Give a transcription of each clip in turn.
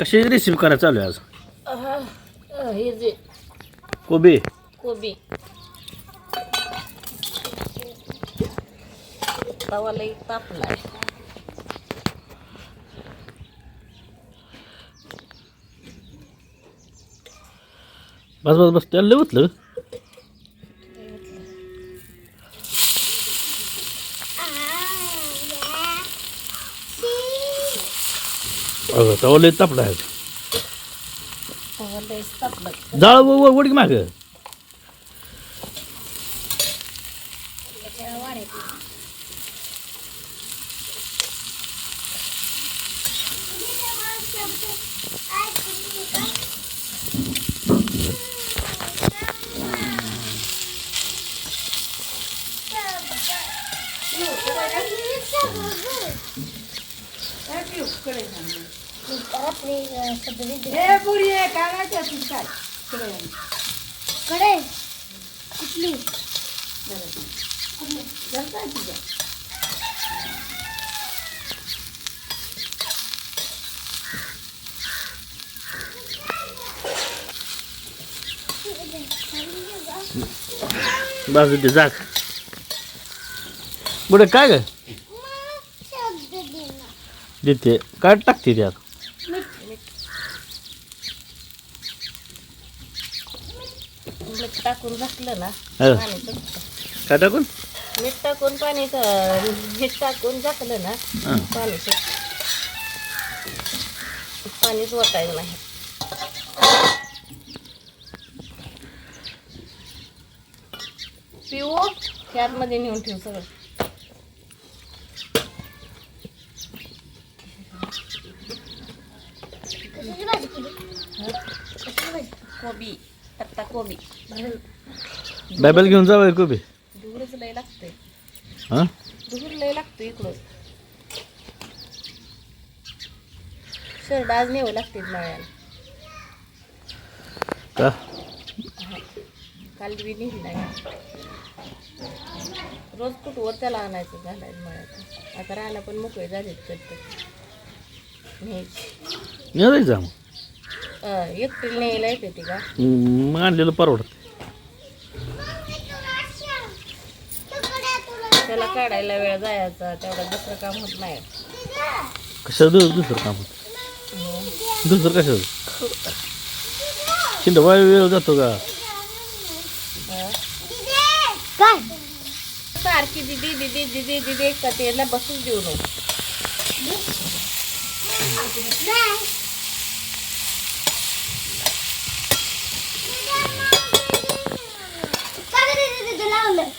कशी रेसिपी करायला चालू आहे आज? हे जे कोबी? कोबी. तवा लई तापलाय. बस बस बस त्याला लय उतलं अगं तवा लय तापला आहे तवा लई तापलं जाळ व- व- वड की मागकडे. कुठली बस ते जाग बुडे काय ग? देते. काय टाकते त्यात. मीठ टाकून झाकलं ना हो. पाणी सुटतं. काय टाकून? मीठ टाकून पाणी क- मीठ टाकून झाकलं ना हां. पाणी सुटतं. पाणीच वाटायचं नाही. पिऊ मध्ये नेऊन ठेव सगळं. कशाची भाजी केली? कशाची भाजी? कोबी. पत्ता कोबी बायबल घेऊन जावं कोबी. धुरच लय लागतंय. हां? धुर लय लागतं इकडं. शर्ट आज नेवं लागते मळ्याला का? काल बी नेली नाही. रोज कुठवर त्याला आणायचं घालायचं मळ्यात आता राहायला पण मोकळे झालेत न्यायची. नाही जायचं मग. एकटीला न्यायला येते ती का? मग आणलेलं परवडत. त्याला काढायला वेळ जायचा तेवढा दुसरं काम होत नाही. कशाचं दु- दुसरं काम होतं? दुसरं कशाचं शिंद वाय वेळ जातो का? हं? काय? सारखी दिदी दिदी दिदी दिदी का त्याला बसून देऊ नको काय रे रे रे लावलं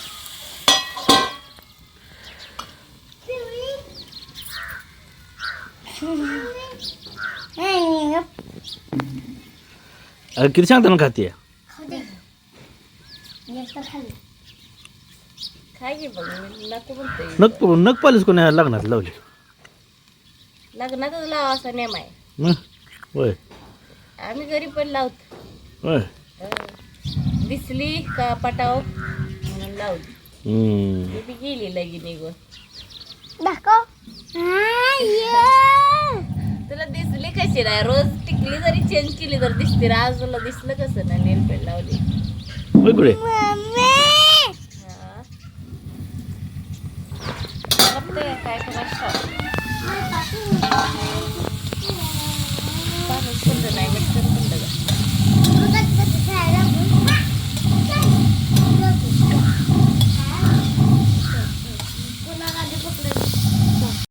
अरे किती सांगता खाते काय घे बघ मी नको नक पालीस कोणी? लग्नात लावली. लग्नातच लावा असा नेम आहे? होय. आम्ही घरी पण लावतो. होय. दिसली का पटाव? म्हणून लावली. ती बी गेली लगी निघून. दाखव. दिसली कशी नाही. रोज टिकली जरी चेंज केली तर दिसते. रे. आज तुला दिसलं कसं ना नेल पेंट लावली.